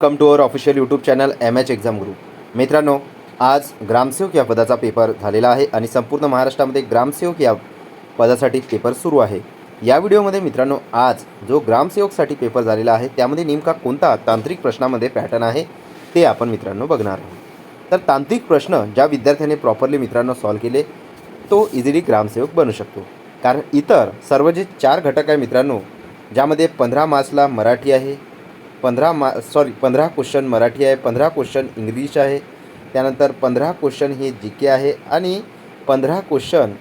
Welcome to our official YouTube channel M H exam Guru मित्रांनो आज ग्रामसेवक या पदाचा पेपर झालेला आहे आणि संपूर्ण महाराष्ट्रामध्ये ग्रामसेवक या पदासाठी पेपर सुरू आहे. या व्हिडिओमध्ये मित्रांनो आज जो ग्रामसेवकसाठी पेपर झालेला आहे त्यामध्ये नेमका कोणता तांत्रिक प्रश्नामध्ये पॅटर्न आहे ते आपण मित्रांनो बघणार आहोत. तर तांत्रिक प्रश्न ज्या विद्यार्थ्याने प्रॉपरली मित्रांनो सॉल्व केले तो इझिली ग्रामसेवक बनू शकतो. कारण इतर सर्व जे चार घटक आहे मित्रांनो ज्यामध्ये पंधरा मार्चला मराठी आहे पंधरा मा सॉरी पंधरा क्वेश्चन मराठी आहे पंधरा क्वेश्चन इंग्लिश आहे त्यानंतर पंधरा क्वेश्चन हे जी के आहे आणि पंधरा क्वेश्चन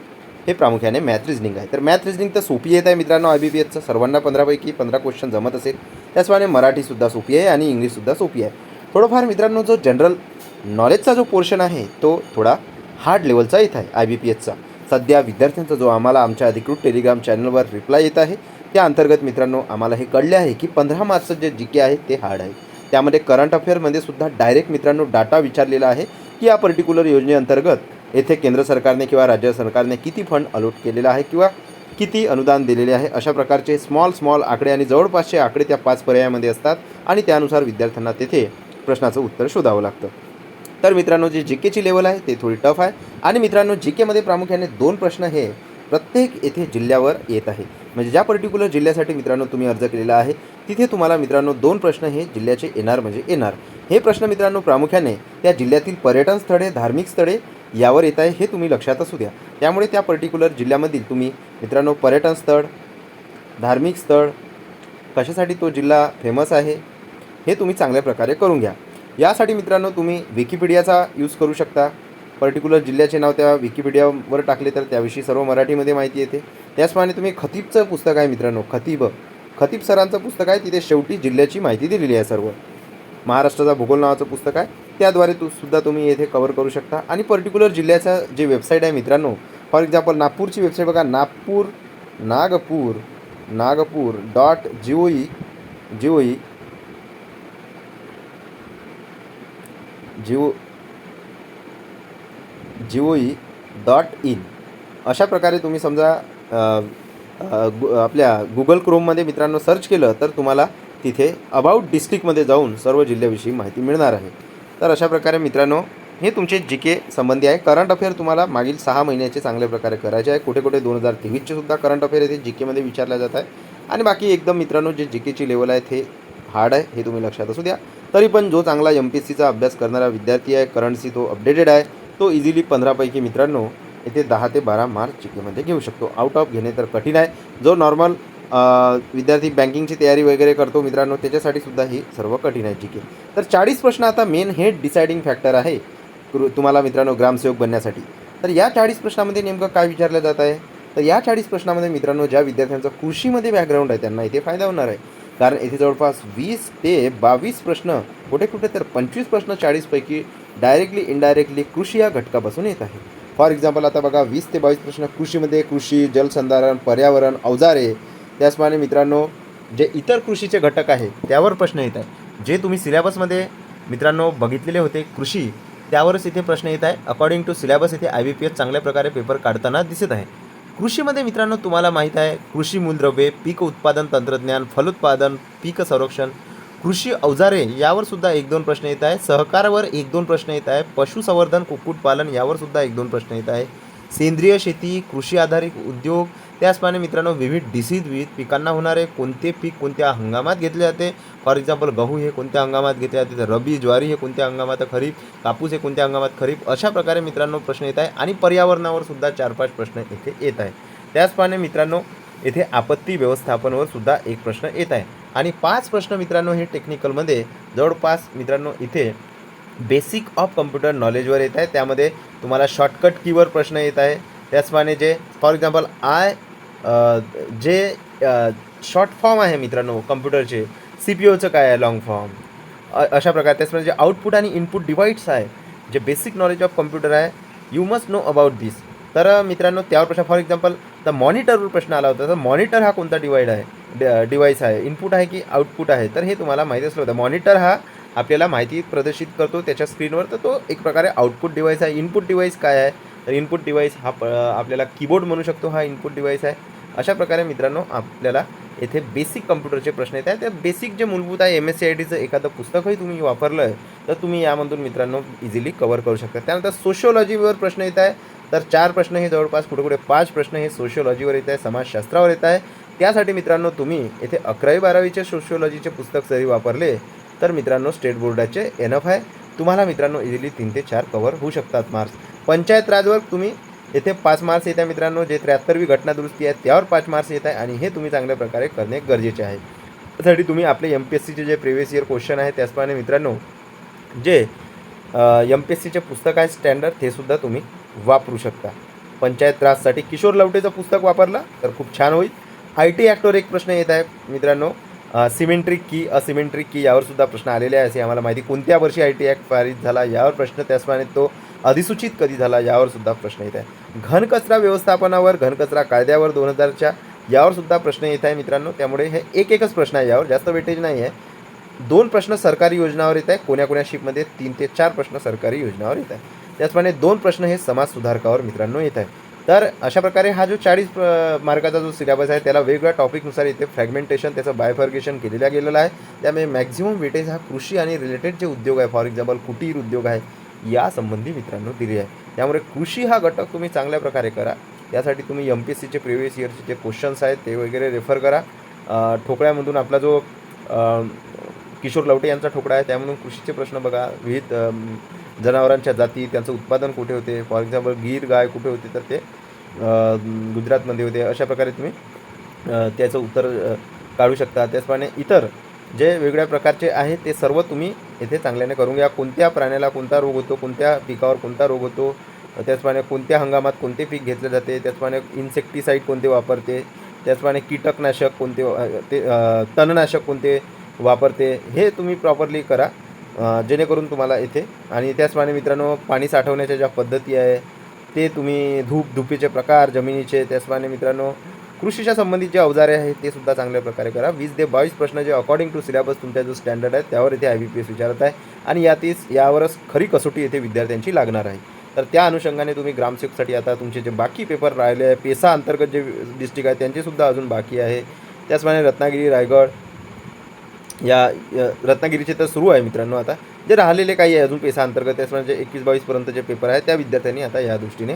हे प्रामुख्याने मॅथ रिजनिंग आहे. तर मॅथ रिजनिंग तर सोपी येत आहे मित्रांनो आय बी पी एसचं सर्वांना पंधरापैकी पंधरा क्वेश्चन जमत असेल. त्याचप्रमाणे मराठीसुद्धा सोपी आहे आणि इंग्लिशसुद्धा सोपी आहे. थोडंफार मित्रांनो जो जनरल नॉलेजचा जो पोर्शन आहे तो थोडा हार्ड लेवलचा येत आहे आय बी पी एसचा सध्या विद्यार्थ्यांचा जो आम्हाला आमच्या अधिकृत टेलिग्राम चॅनलवर रिप्लाय येत आहे. त्या अंतर्गत मित्रांनो आम्हाला हे कळले आहे की पंधरा मार्चचं जे जी के आहे ते हार्ड आहे. त्यामध्ये करंट अफेअरमध्ये सुद्धा डायरेक्ट मित्रांनो डाटा विचारलेला आहे की या पर्टिक्युलर योजनेअंतर्गत येथे केंद्र सरकारने किंवा राज्य सरकारने किती फंड अलोट केलेला आहे किंवा किती अनुदान दिलेले आहे अशा प्रकारचे स्मॉल स्मॉल आकडे आणि जवळपासचे आकडे त्या पाच पर्यायामध्ये असतात आणि त्यानुसार विद्यार्थ्यांना तेथे प्रश्नाचं उत्तर शोधावं लागतं. तर मित्रांनो जी जी केची लेवल आहे ते थोडी टफ आहे. आणि मित्रांनो जी केमध्ये प्रामुख्याने दोन प्रश्न हे प्रत्येक येथे जिल्ह्यावर येत आहे म्हणजे ज्या पर्टिक्युलर जिल्ह्यासाठी मित्रांनो तुम्ही अर्ज केलेला आहे तिथे तुम्हाला मित्रांनो दोन प्रश्न हे जिल्ह्याचे येणार म्हणजे येणार. हे प्रश्न मित्रांनो प्रामुख्याने त्या जिल्ह्यातील पर्यटन स्थळे धार्मिक स्थळे यावर येत आहे हे तुम्ही लक्षात असू द्या. त्यामुळे त्या पर्टिक्युलर जिल्ह्यामधील तुम्ही मित्रांनो पर्यटन स्थळ धार्मिक स्थळ कशासाठी तो जिल्हा फेमस आहे हे तुम्ही चांगल्या प्रकारे करून घ्या. यासाठी मित्रांनो तुम्ही विकिपीडियाचा यूज करू शकता. पर्टिक्युलर जिल्ह्याचे नाव त्या विकिपीडियावर टाकले तर त्याविषयी सर्व मराठीमध्ये माहिती येते. त्याचप्रमाणे तुम्ही खतीबचं पुस्तक आहे मित्रांनो खतीब. खतीब सरांचं पुस्तक आहे तिथे शेवटी जिल्ह्याची माहिती दिलेली आहे सर्व. महाराष्ट्राचा भूगोल नावाचं पुस्तक आहे त्याद्वारे तू सुद्धा तुम्ही येथे कवर करू शकता. आणि पर्टिक्युलर जिल्ह्याचा जे वेबसाईट आहे मित्रांनो फॉर एक्झाम्पल नागपूरची वेबसाईट बघा Nagpur Nagpur Nagpur dot G O E G O E Jio जिओई डॉट इन अशा प्रकारे तुम्ही समजा गु आपल्या गुगल क्रोममध्ये मित्रांनो सर्च केलं तर तुम्हाला तिथे अबाउट डिस्ट्रिक्टमध्ये जाऊन सर्व जिल्ह्याविषयी माहिती मिळणार आहे. तर अशा प्रकारे मित्रांनो हे तुमचे जी के संबंधी आहे. करंट अफेअर तुम्हाला मागील सहा महिन्याचे चांगल्या प्रकारे करायचे आहे. कुठे कुठे दोन हजार तेवीसचे सुद्धा करंट अफेअर येथे जी केमध्ये विचारल्या जात आहे. आणि बाकी एकदम मित्रांनो जे जी केची लेवल आहे ते हार्ड आहे हे तुम्ही लक्षात असू द्या. तरी पण जो चांगला एम पी एस सीचा अभ्यास करणारा विद्यार्थी आहे करंटसी तो अपडेटेड आहे. तो इझिली पंधरापैकी मित्रांनो येथे दहा ते बारा मार्क चिकीमध्ये घेऊ शकतो. आउट ऑफ घेणे तर कठीण आहे. जो नॉर्मल विद्यार्थी बँकिंगची तयारी वगैरे करतो मित्रांनो त्याच्यासाठी सुद्धा ही सर्व कठीण आहे जी तर चाळीस प्रश्न आता मेन हे डिसाइडिंग फॅक्टर आहे कृ- तुम्हाला मित्रांनो ग्रामसेवक बनण्यासाठी. तर या चाळीस प्रश्नामध्ये नेमकं काय विचारलं जात आहे? तर या चाळीस प्रश्नामध्ये मित्रांनो ज्या विद्यार्थ्यांचा कृषीमध्ये बॅकग्राऊंड आहे त्यांना इथे फायदा होणार आहे. कारण येथे जवळपास वीस ते बावीस प्रश्न कुठे कुठे तर पंचवीस प्रश्न चाळीसपैकी डायरेक्टली इनडायरेक्टली कृषी या घटकापासून येत आहे फॉर एक्झाम्पल आता बघा वीस ते बावीस प्रश्न कृषीमध्ये कृषी जलसंधारण पर्यावरण अवजारे त्याचप्रमाणे मित्रांनो जे इतर कृषीचे घटक आहे त्यावर प्रश्न येत आहे जे तुम्ही सिलेबसमध्ये मित्रांनो बघितलेले होते कृषी त्यावरच इथे प्रश्न येत आहे. अकॉर्डिंग टू सिलेबस इथे आय बी पी एस चांगल्या प्रकारे पेपर काढताना दिसत आहे. कृषीमध्ये मित्रांनो तुम्हाला माहीत आहे कृषी मूलद्रव्ये पीक उत्पादन तंत्रज्ञान फलोत्पादन पीक संरक्षण कृषी अवजारे यावर सुद्धा एक दोन प्रश्न येत आहे सहकारवर एक दोन प्रश्न येत आहे पशुसंवर्धन कुक्कुटपालन यावर सुद्धा एक दोन प्रश्न येत आहे सेंद्रिय शेती कृषी आधारित उद्योग त्याचप्रमाणे मित्रांनो विविध डिसीज विविध पिकांना होणारे कोणते पीक कोणत्या हंगामात घेतले जाते? फॉर एक्झाम्पल गहू हे कोणत्या हंगामात घेतले जाते? तर रबी ज्वारी हे कोणत्या हंगामात खरीप कापूस हे कोणत्या हंगामात खरीप? अशा प्रकारे मित्रांनो प्रश्न येत आहे आणि पर्यावरणावर सुद्धा चार पाच प्रश्न येथे येत आहे त्याचप्रमाणे मित्रांनो येथे आपत्ती व्यवस्थापनवर सुद्धा एक प्रश्न येत आहे. आणि पाच प्रश्न मित्रांनो हे टेक्निकलमध्ये जवळपास मित्रांनो इथे बेसिक ऑफ कम्प्युटर नॉलेजवर येत आहे. त्यामध्ये तुम्हाला शॉर्टकट कीवर प्रश्न येत आहे. त्याचप्रमाणे जे for example I J short form आहे मित्रांनो कम्प्युटरचे सी पी ओचं काय आहे? लॉंग फॉर्म अशा प्रकारे. त्याचप्रमाणे जे आउटपुट आणि इनपुट डिवाइड्स आहे जे बेसिक नॉलेज ऑफ कम्प्युटर आहे you must know about this तर मित्रांनो त्यावर प्रश्न फॉर एक्झाम्पल तर मॉनिटरवर प्रश्न आला होता. तर मॉनिटर हा कोणता डिवाइड आहे? डिवाईस आहे इनपुट आहे की आउटपुट आहे? तर हे तुम्हाला माहिती असलं होतं. मॉनिटर हा आपल्याला माहिती प्रदर्शित करतो त्याच्या स्क्रीनवर तर तो एक प्रकारे आउटपुट डिवाईस आहे. इनपुट डिवाईस काय आहे? तर इनपुट डिवाईस हा प आपल्याला कीबोर्ड म्हणू शकतो हा इनपुट डिवाईस आहे. अशा प्रकारे मित्रांनो आपल्याला येथे बेसिक कम्प्युटरचे प्रश्न येत आहेत. त्या बेसिक जे मूलभूत आहे एम एस सी आय टीचं एखादं पुस्तकही तुम्ही वापरलं आहे तर तुम्ही यामधून मित्रांनो इझिली कवर करू शकता. त्यानंतर सोशिओलॉजीवर प्रश्न येत आहे. तर चार प्रश्न हे जवळपास कुठे कुठे पाच प्रश्न हे सोशिओलॉजीवर येत आहे समाजशास्त्रावर येत आहे. त्यासाठी मित्रांनो तुम्ही येथे अकरावी बारावीचे सोशिओलॉजीचे पुस्तक जरी वापरले तर मित्रांनो स्टेट बोर्डाचे एनफ आहे. तुम्हाला मित्रांनो इझिली तीन ते चार कवर होऊ शकतात मार्क्स पंचायत राजवर तुम्ही येथे पाच मार्क्स येत आहे मित्रांनो. जे त्र्याहत्तरवी घटना दुरुस्ती आहे त्यावर पाच मार्क्स येत आहे आणि हे तुम्ही चांगल्या प्रकारे करणे गरजेचे आहे. त्यासाठी तुम्ही आपले एम पी एस सीचे जे प्रिव्हियस इयर क्वेश्चन आहे त्याचप्रमाणे मित्रांनो जे एम पी एस सीचे पुस्तक आहे स्टँडर्ड ते सुद्धा तुम्ही वापरू शकता. पंचायत राजसाठी किशोर लवटेचं पुस्तक वापरलं तर खूप छान होईल. आय टी ॲक्टवर एक प्रश्न येत आहे मित्रांनो. सिमेंट्रिक की असिमेंट्रिक की यावर सुद्धा प्रश्न आलेले आहे असे आम्हाला माहिती. कोणत्या वर्षी आय टी ॲक्ट पारित झाला यावर प्रश्न त्याचप्रमाणे तो अधिसूचित कधी झाला यावर सुद्धा प्रश्न येत आहे. घनकचरा व्यवस्थापनावर घनकचरा कायद्यावर दोन हजारच्या यावर सुद्धा प्रश्न येत आहे मित्रांनो. त्यामुळे हे एक एकच प्रश्न आहे यावर जास्त वेटेज नाही आहे. दोन प्रश्न सरकारी योजनावर येत आहे कोण्या कोण्या शिपमध्ये तीन ते चार प्रश्न सरकारी योजनावर येत आहे त्याचप्रमाणे दोन प्रश्न हे समाज सुधारकावर मित्रांनो येत आहे तर अशा प्रकारे हा जो चाळीस मार्काचा जो सिलेबस आहे त्याला वेगवेगळ्या टॉपिकनुसार इथे फ्रॅगमेंटेशन त्याचं बायफर्गेशन केलेलं गेलेलं आहे. त्यामुळे मॅक्झिमम वेटेज हा कृषी आणि रिलेटेड जे उद्योग आहे फॉर एक्झाम्पल कुटीर उद्योग आहे यासंबंधी मित्रांनो दिली आहे. त्यामुळे कृषी हा घटक तुम्ही चांगल्या प्रकारे करा. त्यासाठी तुम्ही एम पी एस सीचे प्रिव्हियस इयरचे जे क्वेश्चन्स आहेत ते वगैरे रेफर करा. ठोकळ्यामधून आपला जो किशोर लवटे यांचा ठोकळा आहे त्यामधून कृषीचे प्रश्न बघा. विविध जनावरांच्या जाती त्यांचं उत्पादन कुठे होते? फॉर एक्झाम्पल गीर गाय कुठे होते? तर ते गुजरातमध्ये होते. अशा प्रकारे तुम्ही त्याचं उत्तर काढू शकता. त्याचप्रमाणे इतर जे वेगळ्या प्रकारचे आहे ते सर्व तुम्ही येथे चांगल्याने करून घ्या. कोणत्या प्राण्याला कोणता रोग होतो? कोणत्या पिकावर कोणता रोग होतो? त्याचप्रमाणे कोणत्या हंगामात कोणते पीक घेतले जाते? त्याचप्रमाणे इन्सेक्टिसाईड कोणते वापरते? त्याचप्रमाणे कीटकनाशक कोणते ते तणनाशक कोणते वापरते? हे तुम्ही प्रॉपरली करा. जेणेकरून तुम्हाला येथे आणि त्याचप्रमाणे मित्रांनो पाणी साठवण्याच्या ज्या पद्धती आहे ते तुम्ही धूप धुपीचे प्रकार जमिनीचे त्याचप्रमाणे मित्रांनो कृषीच्या संबंधित जे अवजारे आहेत ते सुद्धा चांगल्या प्रकारे करा. वीस ते बावीस प्रश्न जे अकॉर्डिंग टू सिलेबस तुमचा जो स्टँडर्ड आहे त्यावर इथे आय बी पी एस विचारत आहे. आणि यातीच यावरच खरी कसोटी येथे विद्यार्थ्यांची लागणार आहे. तर त्या अनुषंगाने तुम्ही ग्रामसेवकसाठी आता तुमचे जे बाकी पेपर राहिले आहे पेसा अंतर्गत जे डिस्ट्रिक्ट आहे त्यांचे सुद्धा अजून बाकी आहे. त्याचप्रमाणे रत्नागिरी रायगड या रत्नागिरीचे तर सुरू आहे मित्रांनो आता. जे राहिलेले काही आहे अजून पेसा अंतर्गत त्याचप्रमाणे जे एकवीस बावीसपर्यंत जे पेपर आहे त्या विद्यार्थ्यांनी आता या दृष्टीने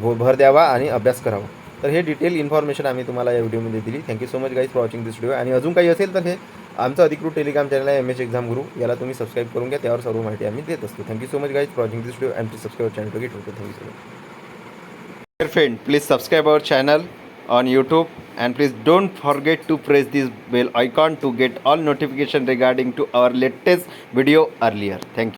भर द्यावा आणि अभ्यास करावा. तर हे डिटेल इन्फॉर्मेशन आम्ही तुम्हाला या व्हिडिओमध्ये दिली. Thank you so much guys for watching this video आणि अजून काही असेल तर हे आमचं अधिकृत टेलिग्राम चॅनल आहे एम एच एक्झाम गुरु याला तुम्ही सबस्क्राईब करून घ्या त्यावर सर्व माहिती आम्ही देत असतो. Thank you so much guys for watching this video and subscribe channel to get होतो thank you so much Dear friend, please subscribe our on YouTube and please don't forget to press this bell icon to get all notification regarding to our latest video earlier. Thank you.